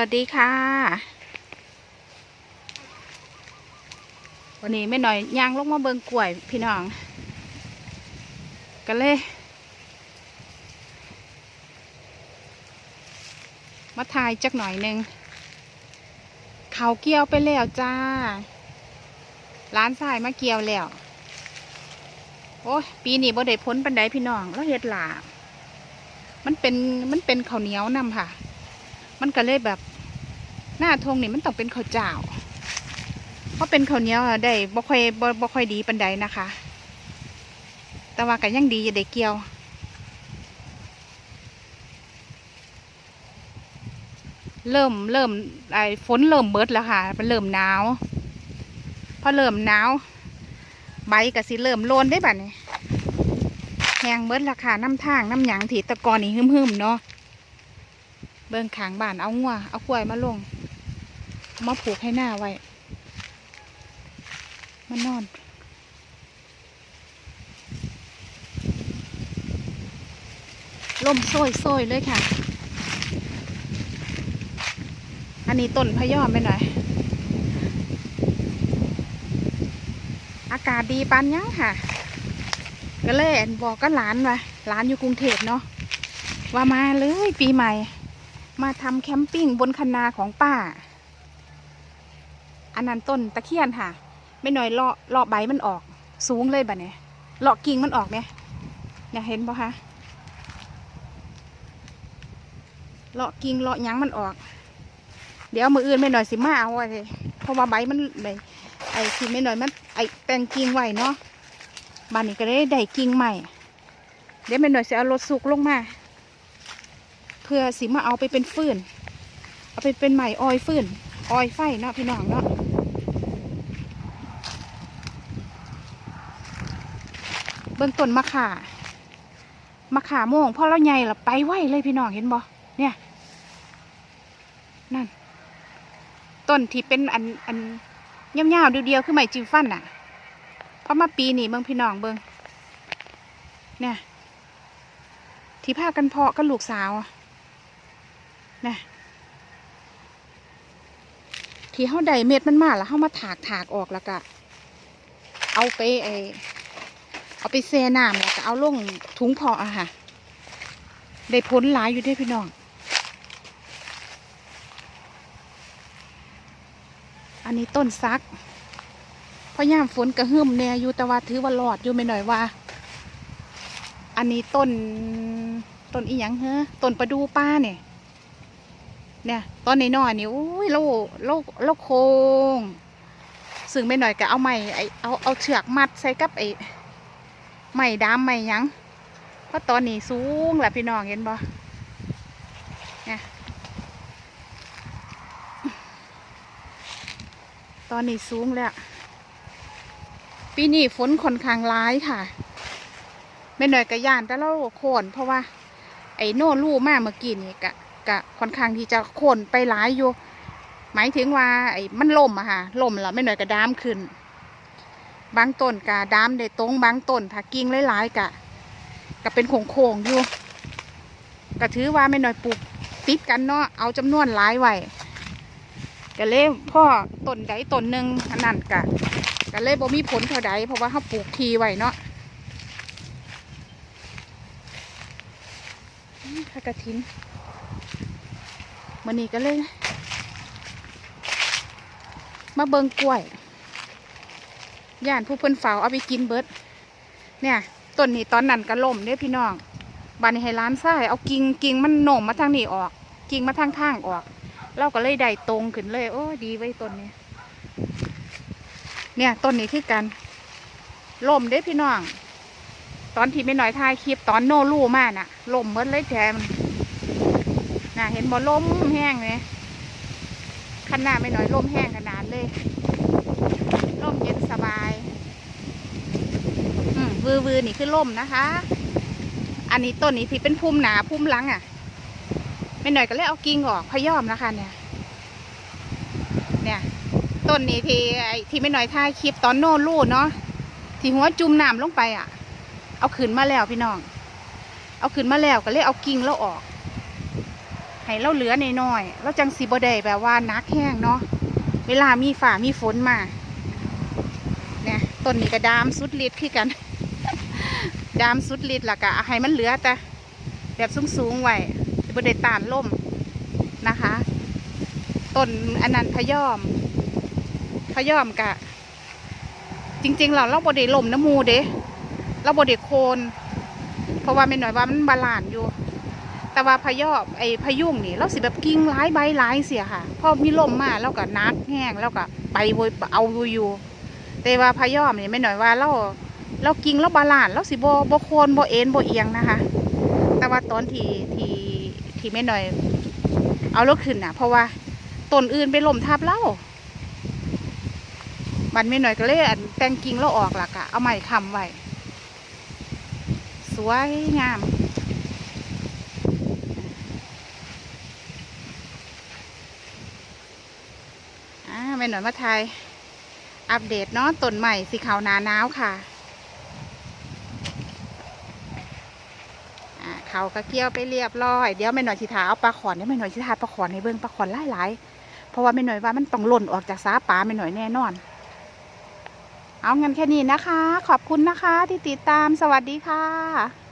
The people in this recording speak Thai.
วัสดีค่ะ วันนี้ไม่หน่อยย่างลงมาเบิงกล้วยพี่น้อง กันเลย มาถ่ายจักหน่อยหนึ่งเขาเกี่ยวไปแล้วจ้า ร้านสายมาเกี่ยวแล้ว โอ้ยปีนี้บ่ได้พ้นปันไดพี่น้องแล้วเฮ็ดหลามันเป็นมันเป็นข้าวเหนียวนำค่ะ มันก็เลยแบบหน้าทงนี่มันต้องเป็นข้าวเจ้า เพราะเป็นข้าวเหนียวอะได้บ่ค่อยบ่บ่ค่อยดีปันใดนะคะ แต่ว่าก็ยังดีจะได้เกี่ยว เริ่มเริ่มไอ้ฝนเริ่มเบิดแล้วค่ะ มันเริ่มหนาวพอเริ่มหนาวใบก็สิเริ่มโลนได้บัดนี้แหงเบิดราคาน้ำทางน้ำหยังถีตะกอนนี่หึมๆเนาะ เบิ่งขางบ้านเอางัวเอากล้วยมาลง มาผูกให้หน้าไว้มานอน ลมโซยโซยเลยค่ะ อันนี้ต้นพยอมไปหน่อย อากาศดีปานยังค่ะ ก็เลยบอกก็หลานว่าหลานอยู่กรุงเทพเนาะว่ามาเลยปีใหม่ มาทำแคมปิ้งบนคันนาของป้า อันนั้นต้นตะเคียนค่ะ ไม่หน่อยเลาะเลาะใบมันออก สูงเลยแบบนี้เลาะกิ่งมันออกเนี่ยเนี่ยเห็นปะคะเลาะกิ่งเลาะยังมันออก เดี๋ยวมืออื่นไม่หน่อยสิมาเอาไว้เลยเพราะว่าใบมันใบไอ้ที่ไม่หน่อยมันไอ้แปลงกิ่งไวเนาะบ้านนี้ก็ได้ได้กิ่งใหม่เดี๋ยวไม่หน่อยจะเอารถสุกลงมา เพื่อสิมาเอาไปเป็นฟืนเอาไปเป็นใหม่ออยฟืนออยไฟเนาะพี่น้องเนาะเบื้องต้นมะขามะขาโมงพอเราใหญ่ละไปไหวเลยพี่น้องเห็นบ่เนี่ย นั่น ต้นที่เป็นอันอันเงี้ยวๆเดียวๆคือไม้จิ้มฟันน่ะเพราะมาปีนี้เบิ่งพี่น้องเบิ่งเนี่ย ที่พากันเพาะกับลูกสาวอะ นะที่เขาได้เม็ดมันมาแล้วเขามาถากถากออกแล้วก็ เอาไปไอเอาไปแช่น้ำแล้วก็เอาลงถุงพาะอะค่ะ ได้ผลหลายอยู่เด้วยพี่น้องอันนี้ต้นซักพอยามฝนกระหึ่มแน่อยู่แต่ว่าถือว่ารอดอยู่ไม่หน่อยว่า อันนี้ต้นต้นอีหยังเฮ้อต้นประดูป้าเนี่ย เนี่ยต้นน้อยนี่อุ้ยโลโลโลโคงซึ่งไม่หน่อยก็เอาไม้ไอเอาเอาเชือกมัดใส่กับไอไม้ดามไม้ยังเพราะตอนนี้สูงแหละพี่น้องเห็นบ่เนี่ยตอนนี้สูงแล้วปีนี้ฝนค่อนข้างร้ายค่ะไม่หน่อยกระยานแต่เราโคนเพราะว่า ไอ้โน่ลู่มาเมื่อกี้นี่กะ กะค่อนข้างที่จะโคนไปหลายอยู่ หมายถึงว่าไอ้มันล่มอะค่ะล่มแล้วไม่หน่อยกระดามขึ้น บางต้นกะดามได้ตรงบางต้นถ้ากิ่งหลายๆกะกะเป็นโค้งๆอยู่ก็ถือว่าไม่หน่อยปลูกติดกันเนาะเอาจำนวนหลายไว้ก็เลยพ่อต้นใดต้นหนึ่งอันนั้นกะก็เลยบ่มีผลเท่าใดเพราะว่าเขาปลูกทีไว้เนาะผักกระถิน มันนี้ก็เลย มาเบิงกล้วยย่านผู้เพิ่นเฝ้าเอาไปกินเบิด เนี่ยต้นนี้ตอนนั้นก็ล่มเด้พี่น้องบานให้ร้านซ้ายเอากิ่งกิ่งมันโหน่มมาทางนี้ออก กิ่งมาทางทางออก เราก็เลยได้ตรงขึ้นเลย โอ้ดีไว้ต้นนี้ เนี่ยต้นนี้คือกันล่มเด้พี่น้อง ตอนที่ไม่น่อยถ่ายคลิปตอนโนรูมากน่ะล่มเมดเลยแถมน่ะเห็นบ่ลมแห้งเลยขนาไม่น่อยลมแห้งขนาดเลยลมเย็นสบาย อืมวือวือนี่คือลมนะคะ อันนี้ต้นนี้ที่เป็นพุ่มหนาพุ่มลังอะ ไม่หน่อยก็เลยเอากิ่งออกพยอมนะคะ เนี่ย เนี่ยต้นนี้ที่ที่ไม่หน่อยถ่ายคลิปตอนโน่รูเนาะที่หัวจุ่มน้ำลงไปอะ เอาขึ้นมาแล้วพี่น้อง เอาขึ้นมาแล้วก็เลยเอากิ่งแล้วออก ให้เราเหลือน้อยๆเราจังสีบ่ได้แบบว่านักแห้งเนาะเวลามีฝ่ามีฝนมาเนี่ยต้นนี้ก็ดามสุดฤทธิ์คือกัน ดามสุดฤทธิ์ล่ะกะให้มันเหลือแต่แบบสูงๆไว้สิบ่ได้ตานล่มนะคะต้นอันนั้นพยอม พยอมกะ จริงๆเราเราบ่ได้ล่มน้ำมูเด้เราบ่ได้โคน เพราะว่าไม่นหน่อยว่ามันบาลานซ์อยู่ แต่ว่าพยอบไอ้พยุ่งนี่เราสิแบบกิ่งร้ายใบร้ายเสียค่ะ พอมีลมมาเราก็นักแห้งแล้วก็ไปโวยเอาอยู่แต่ว่าพยอมนี่ไม่หน่อยว่าเราเรากิ่งเราบาลานเราสิบ่บ่โคนบ่เอ็นบ่เอียงนะคะ แต่ว่าตอนที่ที่ที่ไม่หน่อย เอารถขึ้นน่ะ เพราะว่าต้นอื่นไปลมทับเรามันไม่หน่อยก็เลยแต่งกิ่งเราออกล่ะกะเอาไม้ค้ำไว้สวยงาม อ่าแม่หน่อยมาไทย อัปเดตเนาะต้นใหม่สีขาวนาหนาวค่ะอ่าเขาก็เกี่ยวไปเรียบร้อย เดี๋ยวแม่หน่อยสิทาเอาปลาขอนเดี๋ยวแม่หน่อยสิทาปลาขอนให้เบิ่งปลาขอนหลายๆเพราะว่าแม่หน่อยว่ามันต้องหล่นออกจากสาปลาแม่หน่อยแน่นอน เอางั้นแค่นี้นะคะ ขอบคุณนะคะที่ติดตามสวัสดีค่ะ